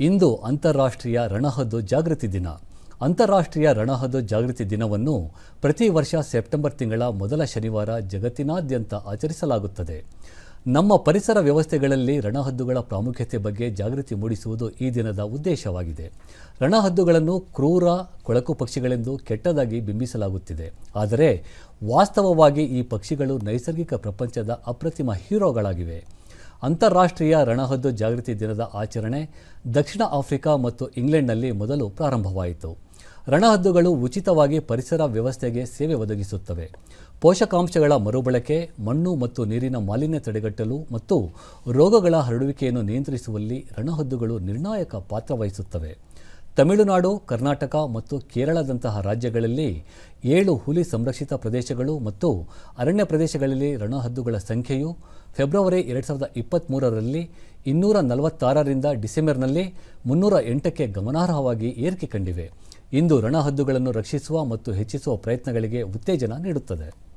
ಇಂದು ಅಂತಾರಾಷ್ಟ್ರೀಯ ರಣಹದ್ದು ಜಾಗೃತಿ ದಿನ. ಅಂತಾರಾಷ್ಟ್ರೀಯ ರಣಹದ್ದು ಜಾಗೃತಿ ದಿನವನ್ನು ಪ್ರತಿ ವರ್ಷ ಸೆಪ್ಟೆಂಬರ್ ತಿಂಗಳ ಮೊದಲ ಶನಿವಾರ ಜಗತ್ತಿನಾದ್ಯಂತ ಆಚರಿಸಲಾಗುತ್ತದೆ. ನಮ್ಮ ಪರಿಸರ ವ್ಯವಸ್ಥೆಗಳಲ್ಲಿ ರಣಹದ್ದುಗಳ ಪ್ರಾಮುಖ್ಯತೆ ಬಗ್ಗೆ ಜಾಗೃತಿ ಮೂಡಿಸುವುದು ಈ ದಿನದ ಉದ್ದೇಶವಾಗಿದೆ. ರಣಹದ್ದುಗಳನ್ನು ಕ್ರೂರ, ಕೊಳಕು ಪಕ್ಷಿಗಳೆಂದು ಕೆಟ್ಟದಾಗಿ ಬಿಂಬಿಸಲಾಗುತ್ತಿದೆ. ಆದರೆ ವಾಸ್ತವವಾಗಿ ಈ ಪಕ್ಷಿಗಳು ನೈಸರ್ಗಿಕ ಪ್ರಪಂಚದ ಅಪ್ರತಿಮ ಹೀರೋಗಳಾಗಿವೆ. ಅಂತಾರಾಷ್ಟ್ರೀಯ ರಣಹದ್ದು ಜಾಗೃತಿ ದಿನದ ಆಚರಣೆ ದಕ್ಷಿಣ ಆಫ್ರಿಕಾ ಮತ್ತು ಇಂಗ್ಲೆಂಡ್ನಲ್ಲಿ ಮೊದಲು ಪ್ರಾರಂಭವಾಯಿತು. ರಣಹದ್ದುಗಳು ಉಚಿತವಾಗಿ ಪರಿಸರ ವ್ಯವಸ್ಥೆಗೆ ಸೇವೆ ಒದಗಿಸುತ್ತವೆ. ಪೋಷಕಾಂಶಗಳ ಮರುಬಳಕೆ, ಮಣ್ಣು ಮತ್ತು ನೀರಿನ ಮಾಲಿನ್ಯ ತಡೆಗಟ್ಟಲು ಮತ್ತು ರೋಗಗಳ ಹರಡುವಿಕೆಯನ್ನು ನಿಯಂತ್ರಿಸುವಲ್ಲಿ ರಣಹದ್ದುಗಳು ನಿರ್ಣಾಯಕ ಪಾತ್ರ ವಹಿಸುತ್ತವೆ. ತಮಿಳುನಾಡು, ಕರ್ನಾಟಕ ಮತ್ತು ಕೇರಳದಂತಹ ರಾಜ್ಯಗಳಲ್ಲಿ ಏಳು ಹುಲಿ ಸಂರಕ್ಷಿತ ಪ್ರದೇಶಗಳು ಮತ್ತು ಅರಣ್ಯ ಪ್ರದೇಶಗಳಲ್ಲಿ ರಣಹದ್ದುಗಳ ಸಂಖ್ಯೆಯು ಫೆಬ್ರವರಿ ಎರಡು ಸಾವಿರದ ಇಪ್ಪತ್ತ್ಮೂರರಲ್ಲಿ ಇನ್ನೂರ ನಲವತ್ತಾರರಿಂದ ಡಿಸೆಂಬರ್ನಲ್ಲಿ ಮುನ್ನೂರ ಎಂಟಕ್ಕೆ ಗಮನಾರ್ಹವಾಗಿ ಏರಿಕೆ ಕಂಡಿವೆ. ಇಂದು ರಣಹದ್ದುಗಳನ್ನು ರಕ್ಷಿಸುವ ಮತ್ತು ಹೆಚ್ಚಿಸುವ ಪ್ರಯತ್ನಗಳಿಗೆ ಉತ್ತೇಜನ ನೀಡುತ್ತದೆ.